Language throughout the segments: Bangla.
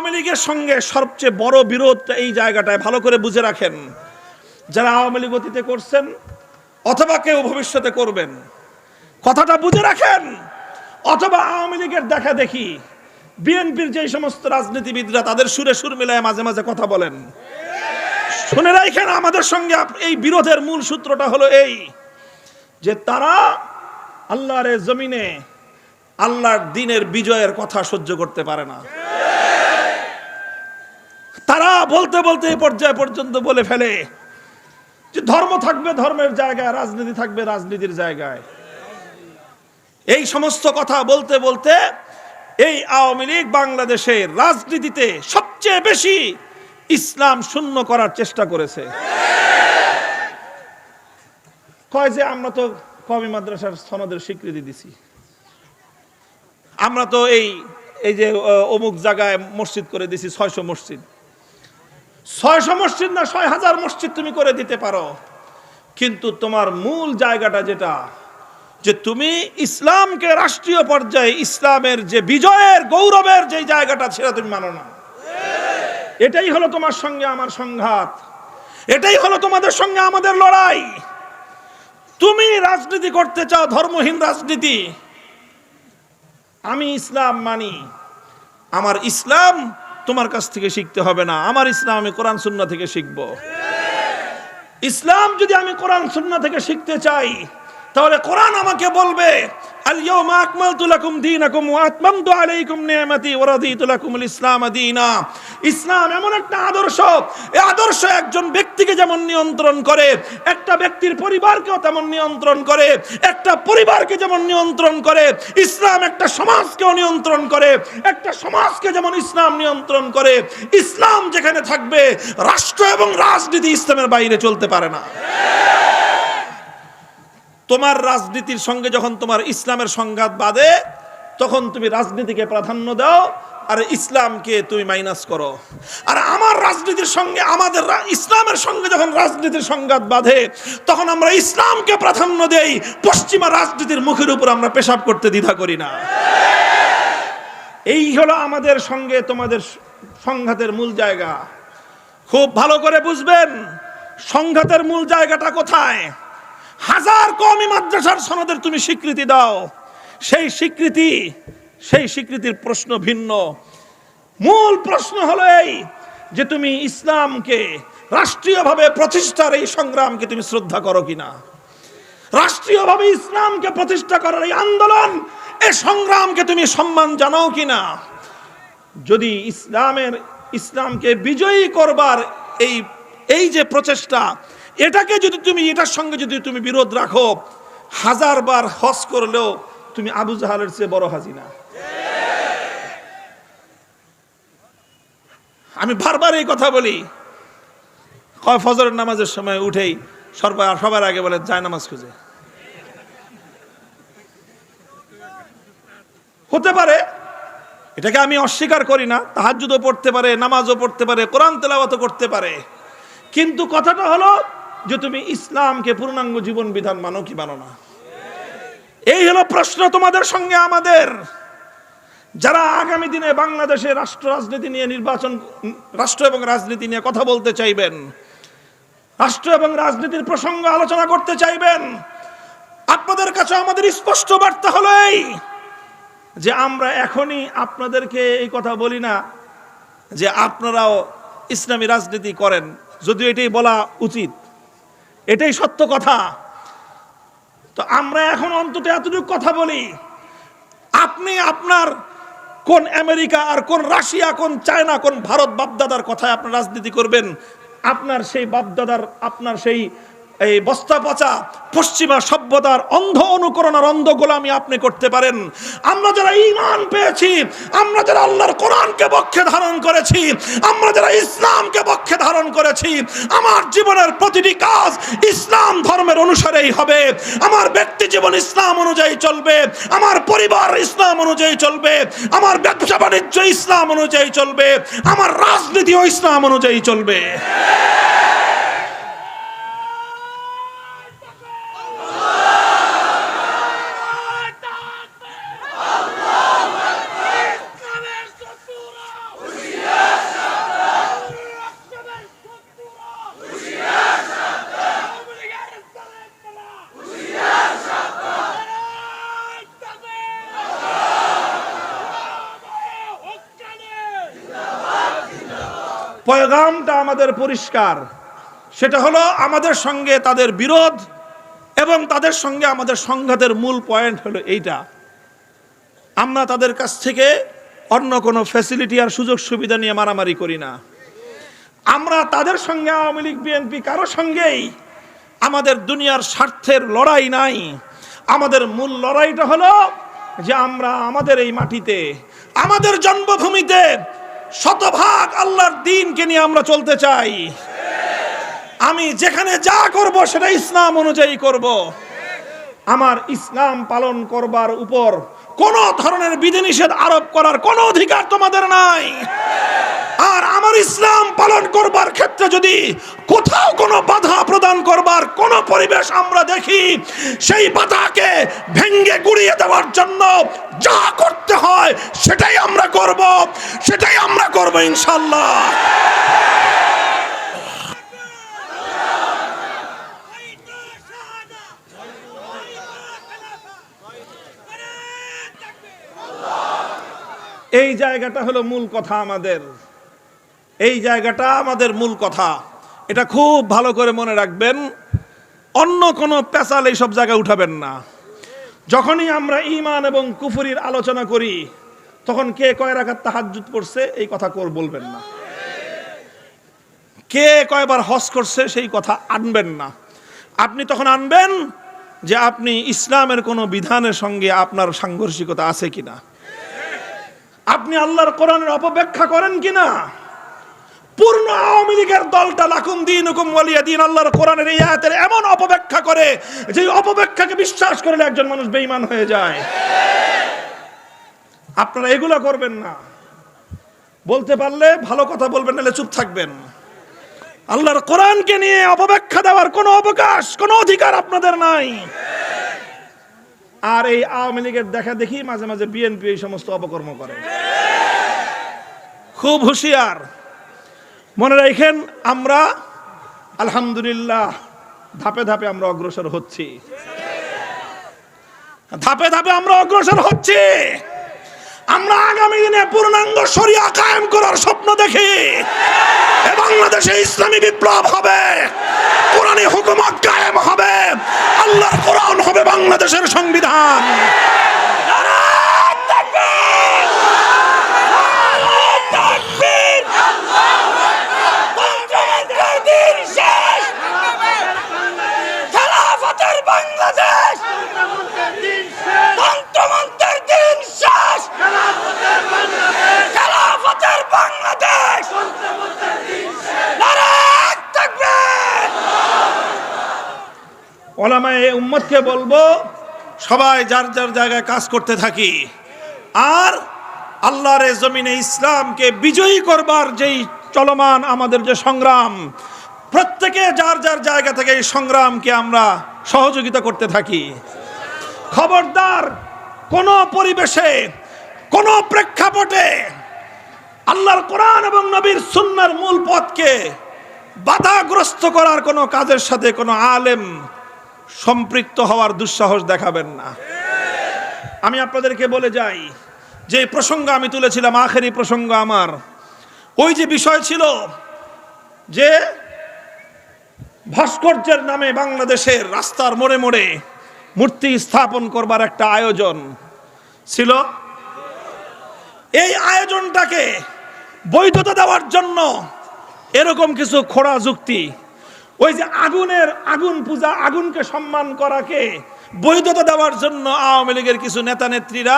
আওয়ামী লীগের সঙ্গে সবচেয়ে বড় বিরোধটা এই জায়গাটায় ভালো করে বুঝে রাখেন। যারা আওয়ামী লীগ অতীতে করছেন অথবা কেউ ভবিষ্যতে করবেন, কথাটা বুঝে রাখেন। অথবা আওয়ামী লীগের দেখা দেখি, বিএনপির যে সমস্ত রাজনীতিবিদরা তাদের সুরে সুর মিলায় মাঝে মাঝে কথা বলেন। শুনে রাখেন, আমাদের সঙ্গে এই বিরোধের মূল সূত্রটা হলো এই, যে তারা আল্লাহর জমিনে আল্লাহর দিনের বিজয়ের কথা সহ্য করতে পারে না। তারা বলতে বলতে এই পর্যায় পর্যন্ত বলে ফেলে যে ধর্ম থাকবে ধর্মের জায়গায়, রাজনীতি থাকবে রাজনীতির জায়গায়। এই সমস্ত কথা বলতে বলতে এই আওয়ামী লীগ বাংলাদেশের রাজনীতিতে সবচেয়ে বেশি ইসলাম শূন্য করার চেষ্টা করেছে। কয় যে আমরা তো কবি মাদ্রাসার সনদের স্বীকৃতি দিছি। আমরা তো এই এই যে, অমুক জায়গায় মসজিদ করে দিছি ছয়শো মসজিদ। ছয়শো মসজিদ না ছয় হাজার মসজিদ তুমি করে দিতে পারো। কিন্তু তোমার মূল জায়গাটা যেটা, যে তুমি ইসলামকে রাষ্ট্রীয় পর্যায়ে ইসলামের যে বিজয়ের, গৌরবের যে জায়গাটা, সেটা তুমি মানো না। এটাই হলো তোমার সঙ্গে আমার সংঘাত। এটাই হলো তোমাদের সঙ্গে আমাদের লড়াই। তুমি রাজনীতি করতে চাও, ধর্মহীন রাজনীতি। আমি ইসলাম মানি। আমার ইসলাম তোমার কাছ থেকে শিখতে হবে না। আমার ইসলাম আমি কোরআন সুন্না থেকে শিখব। ইসলাম যদি আমি কোরআন সুন্না থেকে শিখতে চাই তাহলে কোরআন আমাকে বলবে ইসলাম এমন একটা আদর্শ আদর্শ একজন ব্যক্তিকে যেমন নিয়ন্ত্রণ করে, একটা ব্যক্তির পরিবারকেও তেমন নিয়ন্ত্রণ করে, একটা পরিবারকে যেমন নিয়ন্ত্রণ করে, ইসলাম একটা সমাজকেও নিয়ন্ত্রণ করে, একটা সমাজকে যেমন ইসলাম নিয়ন্ত্রণ করে, ইসলাম যেখানে থাকবে, রাষ্ট্র এবং রাজনীতি ইসলামের বাইরে চলতে পারে না। তোমার রাজনীতির সঙ্গে যখন তোমার ইসলামের সংঘাত বাঁধে, তখন তুমি রাজনীতিকে প্রাধান্য দাও, আর ইসলামকে তুমি মাইনাস করো। আর আমার রাজনীতির সঙ্গে, আমাদের ইসলামের সঙ্গে যখন রাজনীতির সংঘাত বাঁধে, তখন আমরা ইসলামকে প্রাধান্য দেই। পশ্চিমা রাজনীতির মুখের উপর আমরা পেশাব করতে দ্বিধা করি না। এই হলো আমাদের সঙ্গে তোমাদের সংঘাতের মূল জায়গা। খুব ভালো করে বুঝবেন, সংঘাতের মূল জায়গাটা কোথায়? হাজার কমি মাদ্রাসার সনদের তুমি স্বীকৃতি দাও। সেই স্বীকৃতি, সেই স্বীকৃতির প্রশ্ন ভিন্ন। মূল প্রশ্ন হলো এই যে তুমি ইসলামকে রাষ্ট্রীয়ভাবে প্রতিষ্ঠার এই সংগ্রামকে তুমি শ্রদ্ধা করো কিনা? রাষ্ট্রীয়ভাবে ইসলামকে প্রতিষ্ঠা করার এই আন্দোলন, এ সংগ্রামকে তুমি সম্মান জানাও কিনা? যদি ইসলামের, ইসলামকে বিজয়ী করবার এই এই যে প্রচেষ্টা এটাকে যদি তুমি, এটার সঙ্গে যদি তুমি বিরোধ রাখো, হাজার বার হজ করলেও তুমি আবু জাহালের চেয়ে বড় হাজিনা আমি বারবার এই কথা বলি। কয় ফজরের নামাজের সময় উঠেই সর্ব- সবার আগে বলে, যায় নামাজ খুঁজে। হতে পারে, এটাকে আমি অস্বীকার করি না, তাহাজ্জুদও পড়তে পারে, নামাজও পড়তে পারে, কোরআন তেলাওয়াতও করতে পারে। কিন্তু কথাটা হলো যে তুমি ইসলামকে পূর্ণাঙ্গ জীবন বিধান মানো কি মানো না? এই হলো প্রশ্ন তোমাদের সঙ্গে আমাদের। যারা আগামী দিনে বাংলাদেশে রাষ্ট্র, রাজনীতি নিয়ে নির্বাচন, রাষ্ট্র এবং রাজনীতি নিয়ে কথা বলতে চাইবেন, রাষ্ট্র এবং রাজনীতির প্রসঙ্গ আলোচনা করতে চাইবেন, আপনাদের কাছে আমাদের স্পষ্ট বার্তা হলো এই যে আমরা এখনই আপনাদেরকে এই কথা বলি না যে আপনারাও ইসলামী রাজনীতি করেন, যদিও এটাই বলা উচিত। এটাই সত্য কথা। তো আমরা এখন অন্তত এতটুকু কথা বলি, আপনি আপনার কোন আমেরিকা আর কোন রাশিয়া, কোন চায়না, কোন ভারত বাপদাদার কথায় আপনার রাজনীতি করবেন? আপনার সেই বাপদাদার, আপনার সেই এই বস্তা পচা পশ্চিমা সভ্যতার অন্ধ অনুকরণ আর অন্ধ গোলামি আপনি করতে পারেন। আমরা যারা ইমান পেয়েছি, আমরা যারা আল্লাহর কোরআনকে পক্ষে ধারণ করেছি, আমরা যারা ইসলামকে পক্ষে ধারণ করেছি, আমার জীবনের প্রতিটি কাজ ইসলাম ধর্মের অনুসারেই হবে। আমার ব্যক্তি জীবন ইসলাম অনুযায়ী চলবে, আমার পরিবার ইসলাম অনুযায়ী চলবে, আমার ব্যবসা বাণিজ্য ইসলাম অনুযায়ী চলবে, আমার রাজনীতিও ইসলাম অনুযায়ী চলবে। পয়গামটা আমাদের পরিষ্কার। সেটা হলো আমাদের সঙ্গে তাদের বিরোধ এবং তাদের সঙ্গে আমাদের সংঘাতের মূল পয়েন্ট হলো এইটা। আমরা তাদের কাছ থেকে অন্য কোনো ফ্যাসিলিটি আর সুযোগ সুবিধা নিয়ে মারামারি করি না। আমরা তাদের সঙ্গে আওয়ামী লীগ, বিএনপি কারও সঙ্গেই আমাদের দুনিয়ার স্বার্থের লড়াই নাই। আমাদের মূল লড়াইটা হলো যে আমরা আমাদের এই মাটিতে, আমাদের জন্মভূমিতে শতভাগ আল্লাহর দিনকে নিয়ে আমরা চলতে চাই। আমি যেখানে যা করব সেটা ইসলাম অনুযায়ী করব। আমার ইসলাম পালন করবার উপর কোন ধরনের বিধিনিষেধ আরোপ করার কোনো অধিকার তোমাদের নাই। আর আমার ইসলাম পালন করবার ক্ষেত্রে যদি কোথাও কোনো বাধা প্রদান করবার কোন পরিবেশ আমরা দেখি, সেই বাধাকে ভেঙ্গে গুড়িয়ে দেওয়ার জন্য যা করতে হয় সেটাই আমরা করব, সেটাই আমরা করব ইনশাল্লাহ এই জায়গাটা হলো মূল কথা আমাদের। এই জায়গাটা আমাদের মূল কথা। এটা খুব ভালো করে মনে রাখবেন, অন্য কোনো পেশাল এইসব জায়গায় উঠাবেন না। যখনই আমরা ইমান এবং কুফুরির আলোচনা করি, তখন কে কয় রাখার তাহাজুত করছে এই কথা কর বলবেন না। কে কয়বার হজ করছে, সেই কথা আনবেন না। আপনি তখন আনবেন যে আপনি ইসলামের কোনো বিধানের সঙ্গে আপনার সাংঘর্ষিকতা আছে কিনা। আপনি আল্লাহর কোরআনের অপব্যাখ্যা করেন কিনা? পূর্ণ আওয়ামী লীগের দলটা লাকুম দিন হুকুম ওয়ালিয়া দিন আল্লাহর কোরআনের এই আয়াতের এমন অপব্যাখ্যা করে যে অপব্যাখ্যাকে বিশ্বাস করলে একজন মানুষ বেঈমান হয়ে যায়। আপনারা এগুলো করবেন না। বলতে পারলে ভালো কথা বলবেন, নাহলে চুপ থাকবেন। আল্লাহর কোরআনকে নিয়ে অপব্যাখ্যা দেওয়ার কোনো অবকাশ, কোনো অধিকার আপনাদের নাই। আর এই আওয়ামী লীগের দেখা দেখি মাঝে মাঝে বিএনপি এই সমস্ত অপকর্ম করে। খুব হুঁশিয়ার। মনে রাখেন, আমরা আলহামদুলিল্লাহ ধাপে ধাপে আমরা অগ্রসর হচ্ছি। ধাপে ধাপে আমরা অগ্রসর হচ্ছি। আমরা আগামী দিনে পূর্ণাঙ্গ শরিয়া কায়েম করার স্বপ্ন দেখি। বাংলাদেশে ইসলামী বিপ্লব হবে। কোরআনী হুকুমত কায়েম হবে। আল্লাহর কোরআন হবে বাংলাদেশের সংবিধান। ওলামায়ে উম্মতকে বলব, সবাই যার যার জায়গায় কাজ করতে থাকি, আর আল্লাহর জমিনে ইসলামকে বিজয়ী করবার যেই চলমান আমাদের যে সংগ্রাম, প্রত্যেকে যার যার জায়গা থেকে এই সংগ্রামকে আমরা সহযোগিতা করতে থাকি। খবরদার কোন পরিবেশে, কোন প্রেক্ষাপটে আল্লাহর কোরআন এবং নবীর সুন্নার মূল পথকে বাধাগ্রস্ত করার কোনো কাজের সাথে কোনো আলেম সম্পৃক্ত হওয়ার দুঃসাহস দেখাবেন না। আমি আপনাদেরকে বলে যাই, যে প্রসঙ্গ আমি তুলেছিলাম, আখেরি প্রসঙ্গ আমার, ওই যে বিষয় ছিল যে ভাস্কর্যের নামে বাংলাদেশের রাস্তার মোড়ে মোড়ে মূর্তি স্থাপন করবার একটা আয়োজন ছিল। এই আয়োজনটাকে বৈধতা দেওয়ার জন্য এরকম কিছু খোড়া যুক্তি ওই যে আগুনের আগুন পূজা, আগুনকে সম্মান করাকে বৈধতা দেওয়ার জন্য আওয়ামী লীগের কিছু নেতা নেত্রীরা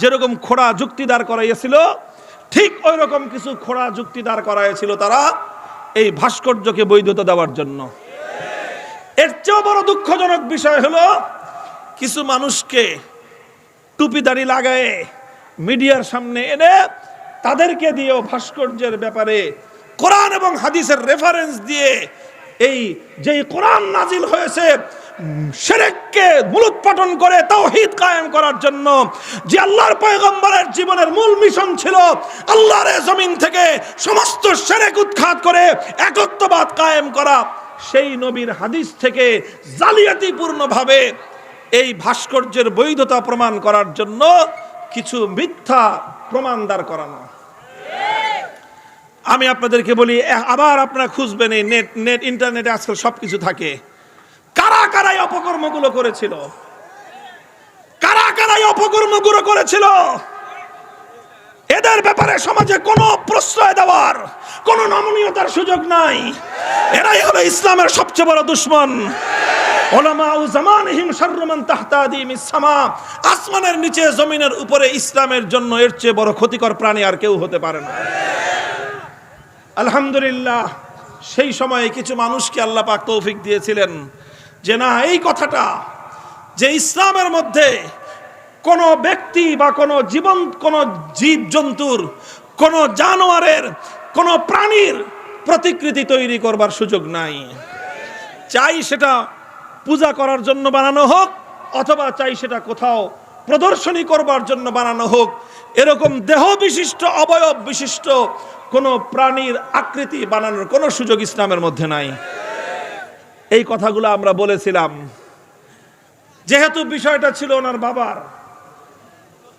যেরকম খোড়া যুক্তি দাঁড় করাইয়াছিল, ঠিক ওই রকম কিছু খোড়া যুক্তি দাঁড় করাইয়াছিল তারা এই ভাস্কর্যকে বৈধতা দেওয়ার জন্য। এর চেয়েও বড় দুঃখজনক বিষয় হলো, কিছু মানুষকে টুপি দাড়ি লাগায়ে মিডিয়ার সামনে এনে তাদেরকে দিয়েও ভাস্কর্যের ব্যাপারে কোরআন এবং হাদিসের রেফারেন্স দিয়ে এই যেই কোরআন নাজিল হয়েছে সেরেককে মূলোৎপাটন করে তাওহীদ কায়েম করার জন্য যে আল্লাহর পয়গম্বরের জীবনের মূল মিশন ছিল, আল্লাহর জমিন থেকে সমস্ত সেরেক উৎখাত করে একত্ববাদ কায়েম করা, সেই নবীর হাদিস থেকে জালিয়াতিপূর্ণভাবে এই ভাস্কর্যের বৈধতা প্রমাণ করার জন্য কিছু মিথ্যা প্রমাণ দাঁড় করানো। আমি আপনাদেরকে বলি আবার আপনারা খুঁজবেন এই নেট নেট ইন্টারনেটে আজকাল সব কিছু থাকে। কারা কারাই অপকর্মগুলো করেছিল? কারা কারাই অপকর্মগুলো করেছিল? এদের ব্যাপারে সমাজে কোনো প্রশ্রয় দেওয়ার, কোনো নমনীয়তার সুযোগ নাই। এরাই হলো ইসলামের সবচেয়ে বড় দুশ্মন। আসমানের নিচে, জমিনের উপরে ইসলামের জন্য এর চেয়ে বড় ক্ষতিকর প্রাণী আর কেউ হতে পারে না। আলহামদুলিল্লাহ, সেই সময়ে কিছু মানুষকে আল্লাহ পাক তৌফিক দিয়েছিলেন। যে না, এই কথাটা যে ইসলামের মধ্যে কোনো ব্যক্তি বা কোনো জীবন, কোনো জীব জন্তুর কোনো জানোয়ারের, কোনো প্রাণীর প্রতিকৃতি তৈরি করবার সুযোগ নাই। চাই সেটা পূজা করার জন্য বানানো হোক, অথবা চাই সেটা কোথাও প্রদর্শনী করবার জন্য বানানো হোক এরকম দেহ বিশিষ্ট, অবয়ব বিশিষ্ট কোনো প্রাণীর আকৃতি বানানোর কোনো সুযোগ ইসলামের মধ্যে নাই। এই কথাগুলো আমরা বলেছিলাম। যেহেতু বিষয়টা ছিল ওনার বাবার,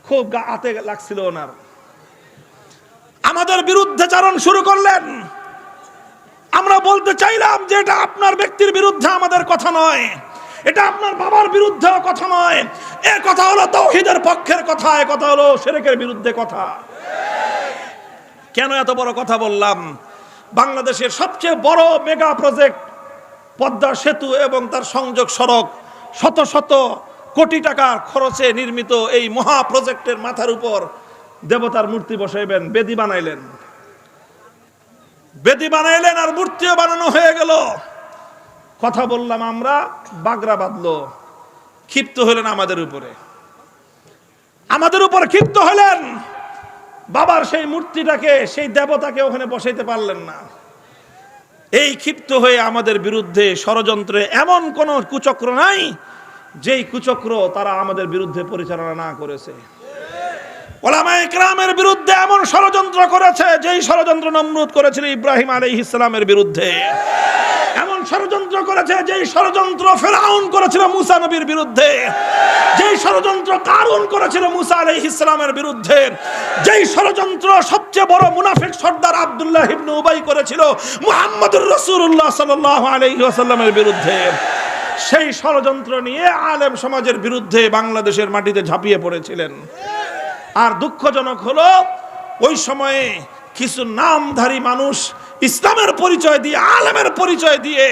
খুব গা আতে লাগছিল ওনার। আমাদের বিরুদ্ধে চারণ শুরু করলেন। আমরা বলতে চাইলাম যে এটা আপনার ব্যক্তির বিরুদ্ধে আমাদের কথা নয়। এটা আপনার বাবার বিরুদ্ধে কথা নয়। এ কথা হলো তৌহিদের পক্ষের কথা, এ কথা হলো সেরেকের বিরুদ্ধে কথা। কেন এত বড় কথা বললাম? বাংলাদেশের সবচেয়ে বড় মেগা প্রজেক্ট পদ্মা সেতু এবং তার সংযোগ সড়ক শত শত কোটি টাকার খরচে নির্মিত এই মহা প্রজেক্টের মাথার উপর দেবতার মূর্তি বসাইবেন, বেদি বানাইলেন। বেদি বানাইলেন আর মূর্তিও বানানো হয়ে গেল। কথা বললাম আমরা, বাগরা বাঁধলো। ক্ষিপ্ত হলেন আমাদের উপরে। আমাদের উপর ক্ষিপ্ত হলেন। বাবার সেই মূর্তিটাকে, সেই দেবতাকে ওখানে বসাইতে পারলেন না। এই ক্ষিপ্ত হয়ে আমাদের বিরুদ্ধে ষড়যন্ত্রে এমন কোন কুচক্র নাই, যেই কুচক্র তারা আমাদের বিরুদ্ধে পরিচালনা না করেছে। ওলামায়ে বিরুদ্ধে এমন ষড়যন্ত্র করেছে, যেই ষড়যন্ত্র নমরুদ করেছিল ইব্রাহিম আলাইহিস ইসলামের বিরুদ্ধে। এমন ষড়যন্ত্র করেছে যেই ষড়যন্ত্র ফেরাউন করেছিল মুসা নবীর বিরুদ্ধে। যেই ষড়যন্ত্র কারুন করেছিল মুসা আলাইহিস ইসলামের বিরুদ্ধে। যেই ষড়যন্ত্র সবচেয়ে বড় মুনাফিক সর্দার আবদুল্লাহ ইবনে উবাই করেছিল মুহাম্মদুর রাসূলুল্লাহ সাল্লাল্লাহু আলাইহি ওয়াসাল্লামের বিরুদ্ধে। সেই ষড়যন্ত্র নিয়ে আলেম সমাজের বিরুদ্ধে বাংলাদেশের মাটিতে ঝাঁপিয়ে পড়েছিলেন। আর দুঃখজনক হলো, ওই সময়ে কিছু নামধারী মানুষ ইসলামের পরিচয় দিয়ে, আলেমের পরিচয় দিয়ে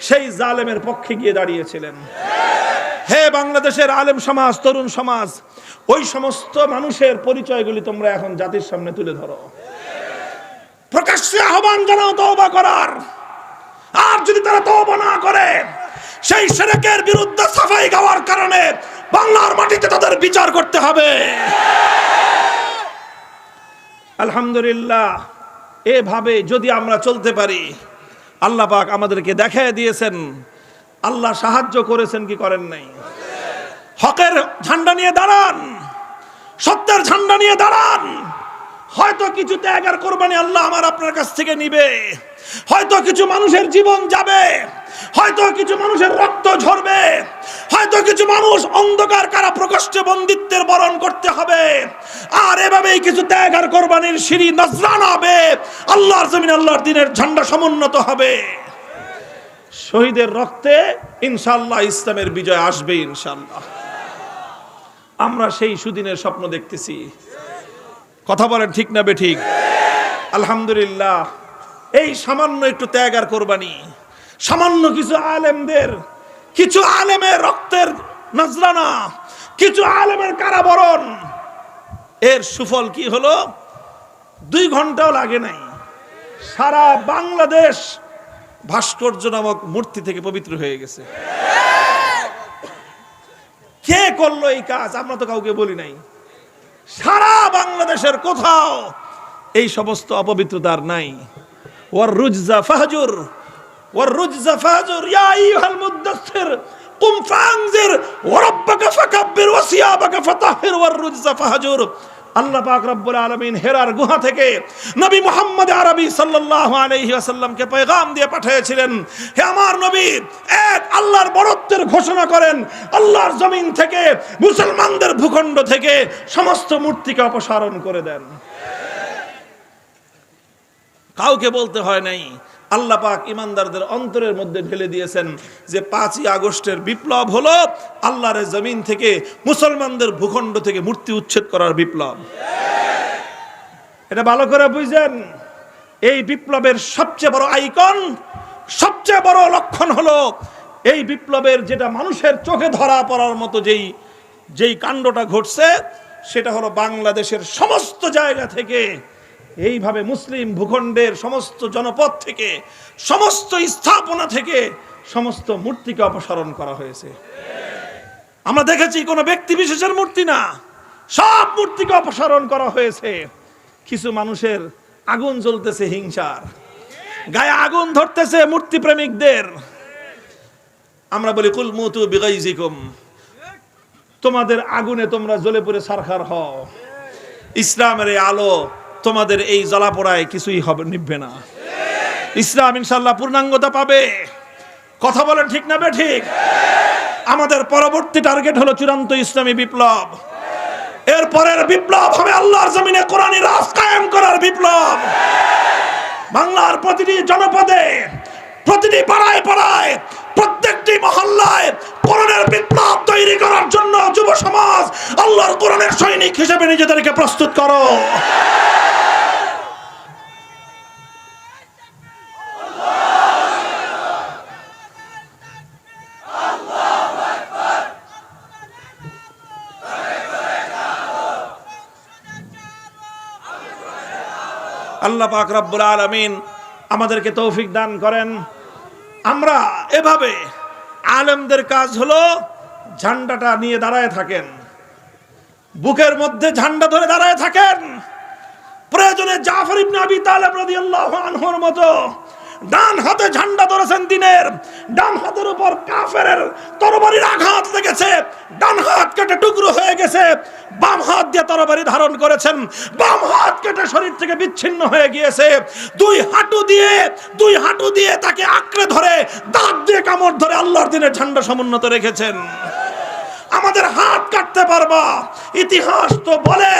সেই জালেমের পক্ষে গিয়ে দাঁড়িয়েছিলেন। হে বাংলাদেশের আলেম সমাজ, তরুণ সমাজ, ওই সমস্ত মানুষের পরিচয়গুলি তোমরা এখন জাতির সামনে তুলে ধরো। প্রকাশ্যে আহ্বান জানাও, তওবা করার। আর যদি তারা তওবা না করে, সেই সেরেকের বিরুদ্ধে সাফাই গাওয়ার কারণে বাংলার মাটিতে তাদের বিচার করতে হবে। আলহামদুলিল্লাহ। এভাবে যদি আমরা চলতে পারি, আল্লাহ পাক আমাদেরকে দেখায় দিয়েছেন। আল্লাহ সাহায্য করেছেন, কি করেন নাই? হকের ঝান্ডা নিয়ে দাঁড়ান, সত্যের ঝান্ডা নিয়ে দাঁড়ান। হয়তো কিছু ত্যাগ আর কোরবানি আল্লাহ আমার আপনার কাছ থেকে নিবে। হয়তো কিছু মানুষের জীবন যাবে। হয়তো কিছু মানুষের রক্ত ঝরবে। হয়তো কিছু মানুষ অন্ধকার কারা প্রকোষ্ঠে বন্দিত্বের বরণ করতে হবে। আর এভাবেই কিছু ত্যাগ আর কোরবানির সিঁড়ি নজরান হবে। আল্লাহর জমিন আল্লাহর দিনের ঝান্ডা সমুন্নত হবে। শহীদের রক্তে ইনশাল্লাহ ইসলামের বিজয় আসবে ইনশাল্লাহ আমরা সেই সুদিনের স্বপ্ন দেখতেছি। কথা বলেন, ঠিক না বে ঠিক? আলহামদুলিল্লাহ। এই সামান্য একটু ত্যাগ আর কোরবানি। সামান্য কিছু আলেমদের, কিছু আলেমের রক্তের নজরানা, কিছু আলেমের কারাবরণ। এর সুফল কি হলো? দুই ঘন্টাও লাগে নাই। সারা বাংলাদেশ ভাস্কর্য নামক মূর্তি থেকে পবিত্র হয়ে গেছে। কে করল এই কাজ? আমরা তো কাউকে বলি নাই। সারা বাংলাদেশের কোথাও এই সমস্ত অপবিত্রতার নাই। ওর রুজা ফাহাজুর, ওয়ার রুজা ফাহাজুর, ইয়া আইয়ুহাল মুদাসসির, কুম ফাংজির ওয়া রাব্বাকা ফাকাব্বির ওয়া সিয়াবাকা ফাতাহির, ওয়ার রুজা ফাহজুর। আল্লাহ পাক রব্বুল আলামিন হেরার গুহা থেকে নবী মুহাম্মদ আরবি সাল্লাল্লাহু আলাইহি ওয়াসাল্লামকে পয়গাম দিয়ে পাঠিয়েছিলেন, হে আমার নবী, এক আল্লাহর বড়ত্বের ঘোষণা করেন, আল্লাহর জমিন থেকে, মুসলমানদের ভূখণ্ড থেকে সমস্ত মূর্তিকে অপসারণ করে দেন। কাউকে বলতে হয় নাই আল্লাহ পাক ইমানদারদের অন্তরের মধ্যে ঢেলে দিয়েছেন যে পাঁচই আগস্টের বিপ্লব হলো আল্লাহর জমিন থেকে মুসলমানদের ভূখণ্ড থেকে মূর্তি উচ্ছেদ করার বিপ্লব। এটা ভালো করে বুঝছেন এই বিপ্লবের সবচেয়ে বড় আইকন, সবচেয়ে বড় লক্ষণ হলো এই বিপ্লবের যেটা মানুষের চোখে ধরা পড়ার মতো যেই যেই কাণ্ডটা ঘটছে, সেটা হলো বাংলাদেশের সমস্ত জায়গা থেকে এইভাবে মুসলিম ভূখণ্ডের সমস্ত জনপদ থেকে, সমস্ত স্থাপনা থেকে সমস্ত মূর্তিকে অপসারণ করা হয়েছে। আমরা দেখেছি কোনো ব্যক্তি বিশেষের মূর্তি না, সব মূর্তিকে অপসারণ করা হয়েছে। কিছু মানুষের আগুন জ্বলতেছে হিংসার, গায়ে আগুন ধরতেছে মূর্তি প্রেমিকদের। আমরা বলি, কুল মুতু বিগাইজিকুম, তোমাদের আগুনে তোমরা জ্বলে পড়ে সারখার হও। ইসলামের আলো তোমাদের এই জ্বালাপোড়ায় কিছুই হবে, নিভবে না। ইসলাম ইনশাল্লাহ পূর্ণাঙ্গতা পাবে। কথা বলেন ঠিক না ঠিক আমাদের পরবর্তী টার্গেট হলো চূড়ান্ত ইসলামী বিপ্লব। এর পরের বিপ্লব হবে আল্লাহর জমিনে কোরআনী রাজ কায়েম করার বিপ্লব। বাংলার প্রতিটি জনপদে প্রতিটি পাড়ায় পাড়ায়, প্রত্যেকটি মহল্লায় কোরআনের বিপ্লব তৈরি করার জন্য যুব সমাজ আল্লাহর কোরআনের সৈনিক হিসেবে নিজেদেরকে প্রস্তুত করো। আল্লাহ পাক রব্বুল আলামিন আমাদেরকে তৌফিক দান করেন। আমরা এভাবে আলেমদের কাজ হলো ঝান্ডাটা নিয়ে দাঁড়ায় থাকেন। বুকের মধ্যে ঝান্ডা ধরে দাঁড়ায় থাকেন। প্রয়োজনে জাফর ইবনে আবি তালেব রাদিয়াল্লাহু আনহুর মতো ডান হাতে ঝান্ডা ধরেছেন দিনের, ডান হাতের উপর কাফেরের তরবারির আঘাত লেগেছে, ডান হাত কেটে টুকরো হয়ে গেছে। বাম হাত দিয়ে তরবারি ধারণ করেছেন। বাম হাত কেটে শরীর থেকে বিচ্ছিন্ন হয়ে গিয়েছে। দুই হাঁটু দিয়ে, দুই হাঁটু দিয়ে তাকে আঁকড়ে ধরে, দাঁত দিয়ে কামড় ধরে আল্লাহর দিনের ঝান্ডা সমুন্নত রেখেছেন। আমাদের হাত কাটতে পারবা। ইতিহাস তো বলে,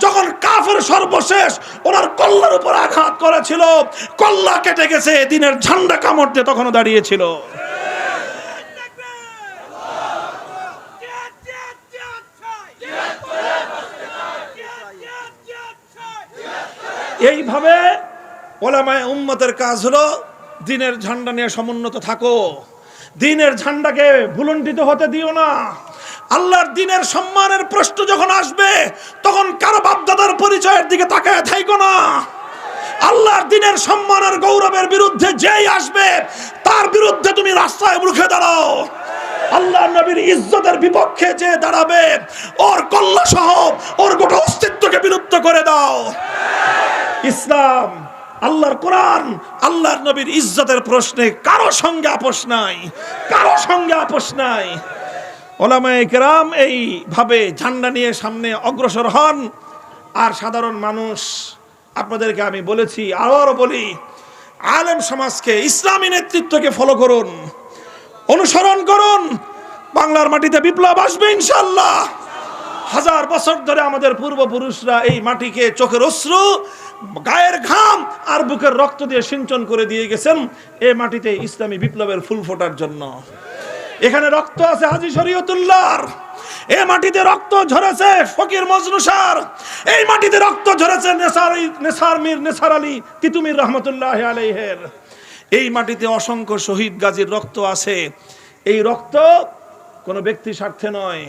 যখন কাফের সর্বশেষ ওনার কল্লার উপর আঘাত করেছিল, কল্লা কেটে গেছে, দিনের ঝান্ডা কামড় দিয়ে তখনও দাঁড়িয়েছিল। এইভাবে ওলামায় উম্মতের কাজ হলো দিনের ঝান্ডা নিয়ে সমুন্নত থাকো। দিনের ঝান্ডাকে ভুলণ্ঠিত হতে দিও না। আল্লাহর দিনের সম্মানের প্রশ্ন যখন আসবে, তখন কারও বাপদাদার পরিচয়ের দিকে তাকায় থাইকো না। আল্লাহর দিনের সম্মানের গৌরবের বিরুদ্ধে যেই আসবে, তার বিরুদ্ধে তুমি রাস্তায় রুখে দাঁড়াও। আল্লাহ নবীর ইজ্জতের বিপক্ষে যে দাঁড়াবে, ওর কল্লা সহ ওর গোটা অস্তিত্বকে বিলুপ্ত করে দাও। ইসলাম, আল্লাহর কোরআন, আল্লাহর নবীর ইজ্জতের প্রশ্নে কারও সঙ্গে আপোষ নাই, কারও সঙ্গে আপোষ নাই। ওলামায়ে কেরাম এইভাবে ঝান্ডা নিয়ে সামনে অগ্রসর হন। আর সাধারণ মানুষ, আপনাদেরকে আমি বলেছি আরও বলি, আলেম সমাজকে, ইসলামী নেতৃত্বকে ফলো করুন, অনুসরণ করুন। বাংলার মাটিতে বিপ্লব আসবে ইনশাল্লাহ হাজার বছর ধরে আমাদের পূর্বপুরুষরা এই মাটিকে চোখের অশ্রু গায়ের ঘাম আর বুকের রক্ত দিয়ে সিঞ্চন করে দিয়ে গেছেন এই মাটিতে ইসলামী বিপ্লবের ফুল ফোটার জন্য। এখানে রক্ত আছে হাজি শরীয়তুল্লাহর। এই মাটিতে রক্ত ঝরেছে ফকির মজনুসার। এই মাটিতে রক্ত ঝরেছে নেসার নেসার মীর নেসার আলী তিতুমির রহমতুল্লাহ আলাইহের। এই মাটিতে অসংখ্য শহীদ গাজীর রক্ত আছে। এই রক্ত কোনো ব্যক্তি স্বার্থে নয়,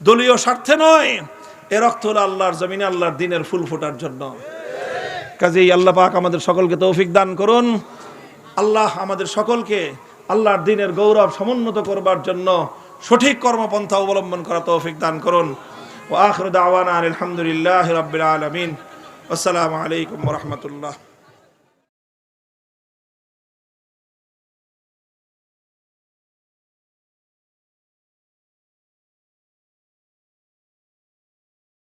দলীয় স্বার্থে নয়। এ রক্ত হলো আল্লাহর জমিনে আল্লাহর দিনের ফুল ফোটার জন্য। কাজেই আল্লাহ পাক আমাদের সকলকে তৌফিক দান করুন। আল্লাহ আমাদের সকলকে আল্লাহর দিনের গৌরব সমুন্নত করবার জন্য সঠিক কর্মপন্থা অবলম্বন করা তৌফিক দান করুন। ও আখর দাওয়ানা আলহামদুলিল্লাহ রবিল আলমিন। আসসালামু আলাইকুম রহমতুল্লাহ।